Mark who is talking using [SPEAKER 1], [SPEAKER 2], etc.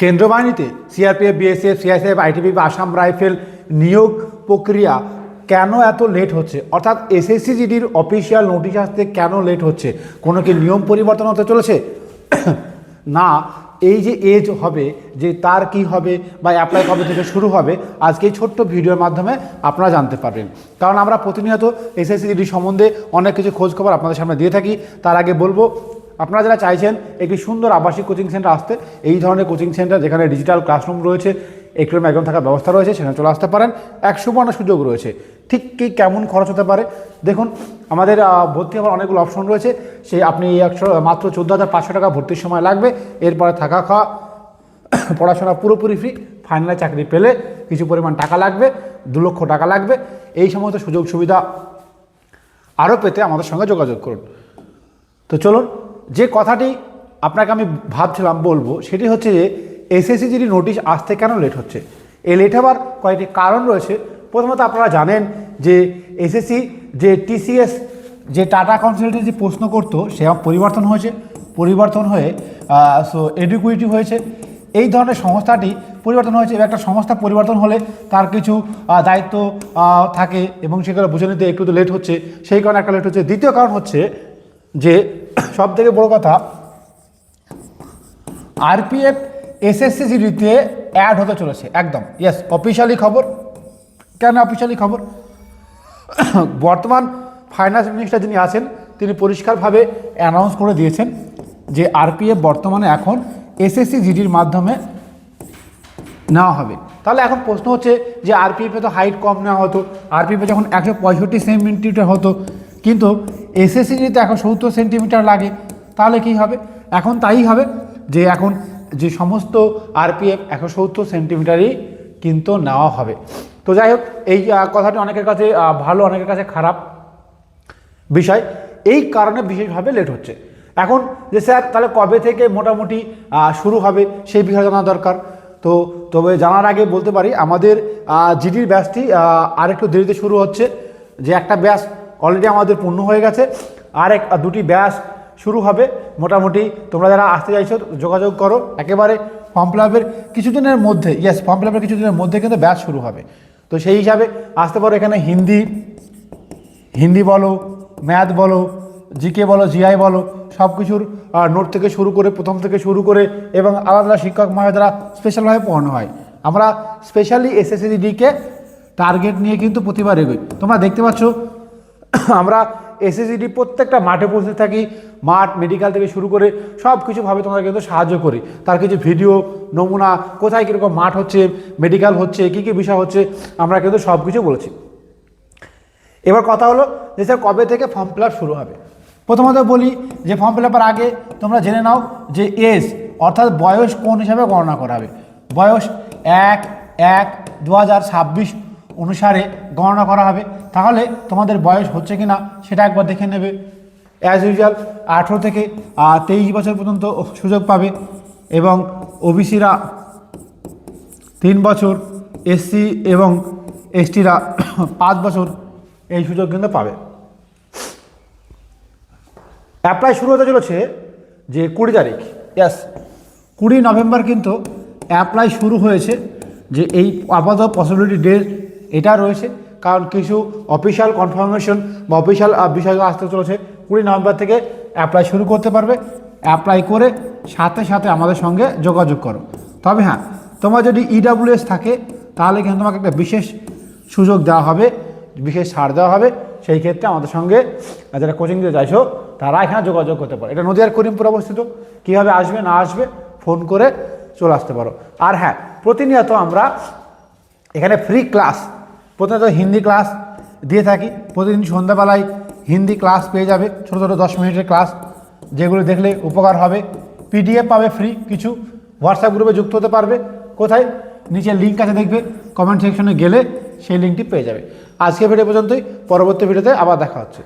[SPEAKER 1] কেন্দ্র বাহিনীতে CRPF, BSF, CISF ITBP Assam rifle নিয়োগ প্রক্রিয়া কেন এত লেট হচ্ছে? অর্থাৎ এসএসসি জিডির অফিসিয়াল নোটিশ আসতে কেন লেট হচ্ছে? কোনো কি নিয়ম পরিবর্তন হতে চলেছে? না, এই যে এজ হবে, যে তার কি হবে বা অ্যাপ্লাই কবে থেকে শুরু হবে, আজকে এই ছোট্ট ভিডিওর মাধ্যমে আপনারা জানতে পারবেন। কারণ আমরা প্রতিনিয়ত এসএসসি জিডি সম্বন্ধে অনেক কিছু খোঁজ খবর আপনাদের সামনে দিয়ে থাকি। তার আগে বলব আপনারা যারা চাইছেন একটি সুন্দর আবাসিক কোচিং সেন্টার আসতে, এই ধরনের কোচিং সেন্টার যেখানে ডিজিটাল ক্লাসরুম রয়েছে একটু একদম থাকার ব্যবস্থা রয়েছে, সেখানে চলে আসতে পারেন। এক সুবর্ণ সুযোগ রয়েছে। ঠিক কি কেমন খরচ হতে পারে? দেখুন, আমাদের ভর্তি হওয়ার অনেকগুলো অপশন রয়েছে। সেই আপনি একশো, মাত্র চোদ্দ হাজার পাঁচশো টাকা ভর্তির সময় লাগবে। এরপরে থাকা খাওয়া, পড়াশোনা পুরোপুরি ফ্রি ফাইনালে চাকরি পেলে কিছু পরিমাণ টাকা লাগবে, দু লক্ষ টাকা লাগবে। এই সমস্ত সুযোগ সুবিধা আরও পেতে আমাদের সঙ্গে যোগাযোগ করুন। তো চলুন যে কথাটি আপনাকে আমি ভাবছিলাম বলব, সেটি হচ্ছে যে এসএসসি জিডি নোটিশ আসতে কেন লেট হচ্ছে? এই লেট হওয়ার কয়েকটি কারণ রয়েছে। প্রথমত আপনারা জানেন যে এসএসসি যে টিসিএস, যে টাটা কনসালটেন্সি প্রশ্ন করতো, সে পরিবর্তন হয়েছে। পরিবর্তন হয়ে সো এডুকুইটি হয়েছে। এই ধরনের সংস্থাটি পরিবর্তন হয়েছে। এবার একটা সংস্থা পরিবর্তন হলে তার কিছু দায়িত্ব থাকে এবং সেগুলো বুঝে নিতে একটু তো লেট হচ্ছে। সেই কারণে একটা লেট হচ্ছে। দ্বিতীয় কারণ হচ্ছে যে সব থেকে বড় কথা আরপিএফ এসএসসি জিডিতে অ্যাড হতে চলেছে, একদম। ইয়েস অফিসিয়ালি খবর। কেন অফিসিয়ালি খবর? বর্তমান ফাইন্যান্স মিনিস্টার যিনি আছেন, তিনি পরিষ্কারভাবে অ্যানাউন্স করে দিয়েছেন যে আরপিএফ বর্তমানে এখন এসএসসি জিডির মাধ্যমে নেওয়া হবে। তাহলে এখন প্রশ্ন হচ্ছে যে আরপিএফে তো হাইট কম নেওয়া হতো আরপিএফে যখন একশো পঁয়ষট্টি সেন্টিমিটার হতো, কিন্তু এসএসসিতে এখন সত্তর সেন্টিমিটার লাগে, তাহলে কি হবে? এখন তাই হবে যে এখন যে সমস্ত আরপিএফ একশো সত্তর সেন্টিমিটারই কিন্তু নেওয়া হবে। তো যাই হোক, এই কথাটি অনেকের কাছে ভালো, অনেকের কাছে খারাপ বিষয়। এই কারণে বিশেষভাবে লেট হচ্ছে। এখন যে স্যার, তাহলে কবে থেকে মোটামুটি শুরু হবে সেই বিষয়ে জানা দরকার। তো তবে জানার আগে বলতে পারি, আমাদের জিডির ব্যাচটি আর একটু দেরিতে শুরু হচ্ছে। যে একটা ব্যাচ অলরেডি আমাদের পূর্ণ হয়ে গেছে। আর এক দুটি ব্যাস শুরু হবে। মোটামুটি তোমরা যারা আসতে চাইছো, যোগাযোগ করো। একেবারে ফর্ম ফিল আপের কিছুদিনের মধ্যে ইয়েস ফর্ম ফিল আপের কিছুদিনের মধ্যে কিন্তু ব্যাচ শুরু হবে। তো সেই হিসাবে আসতে পারো এখানে হিন্দি হিন্দি বলো ম্যাথ বলো জিকে বলো জিআই বলো সব কিছুর নোট থেকে শুরু করে, প্রথম থেকে শুরু করে এবং আলাদা আলাদা শিক্ষক মহাশয়রা স্পেশালভাবে পড়ানো হয়, আমরা স্পেশালি এসএসসিডিকে টার্গেট নিয়ে কিন্তু প্রতিবার এগোই। তোমরা দেখতে পাচ্ছ আমরা এসএসসিডি প্রত্যেকটা মাঠে পৌঁছে থাকি, মাঠ মেডিকেল থেকে শুরু করে সব কিছুভাবে তোমরা কিন্তু সাহায্য করি। তার কিছু ভিডিও নমুনা, কোথায় কীরকম মাঠ হচ্ছে মেডিকেল হচ্ছে, কী কী বিষয় হচ্ছে, আমরা কিন্তু সব কিছু বলেছি। এবার কথা হলো যে স্যার কবে থেকে ফর্ম ফিল শুরু হবে? প্রথমত বলি যে ফর্ম ফিল আগে তোমরা জেনে নাও যে এজ অর্থাৎ বয়স কোন হিসাবে গণনা করা হবে। বয়স এক এক দু হাজার ছাব্বিশ অনুসারে গণনা করা হবে। তাহলে তোমাদের বয়স হচ্ছে কি না সেটা একবার দেখে নেবে। অ্যাজ ইউজুয়াল আঠেরো থেকে তেইশ বছর পর্যন্ত সুযোগ পাবে এবং ওবিসিরা তিন বছর, এসসি এবং এসটিরা পাঁচ বছর এই সুযোগ কিন্তু পাবে। অ্যাপ্লাই শুরু হতে চলেছে যে কুড়ি তারিখ। ইয়াস কুড়ি নভেম্বর কিন্তু অ্যাপ্লাই শুরু হয়েছে যে এই আপাতত পসিবিলিটি ডেট এটা রয়েছে। কারণ কিছু অফিসিয়াল কনফার্মেশন বা অফিসিয়াল বিষয়গুলো আসতে চলেছে। কুড়ি নভেম্বর থেকে অ্যাপ্লাই শুরু করতে পারবে। অ্যাপ্লাই করে সাথে সাথে আমাদের সঙ্গে যোগাযোগ করো। তবে হ্যাঁ তোমার যদি ইডাব্লিউএস থাকে, তাহলে কিন্তু তোমাকে একটা বিশেষ সুযোগ দেওয়া হবে, বিশেষ ছাড় দেওয়া হবে। সেই ক্ষেত্রে আমাদের সঙ্গে যারা কোচিং দিতে চাইছো, তারা এখানে যোগাযোগ করতে পারে। এটা নদীয়ার করিমপুর অবস্থিত। কীভাবে আসবে, না আসবে ফোন করে চলে আসতে পারো। আর হ্যাঁ প্রতিনিয়ত আমরা এখানে ফ্রি ক্লাস প্রতিনিয়ত হিন্দি ক্লাস দিয়ে থাকি, প্রতিদিন সন্ধ্যাবেলায় হিন্দি ক্লাস পেয়ে যাবে, ছোটো ছোটো দশ মিনিটের ক্লাস, যেগুলো দেখলে উপকার হবে। পিডিএফ পাবে ফ্রি কিছু হোয়াটসঅ্যাপ গ্রুপে যুক্ত হতে পারবে। কোথায়? নিচে লিঙ্ক আছে দেখবে কমেন্ট সেকশনে গেলে সেই লিঙ্কটি পেয়ে যাবে। আজকে ভিডিও পর্যন্তই, পরবর্তী ভিডিওতে আবার দেখা হচ্ছে।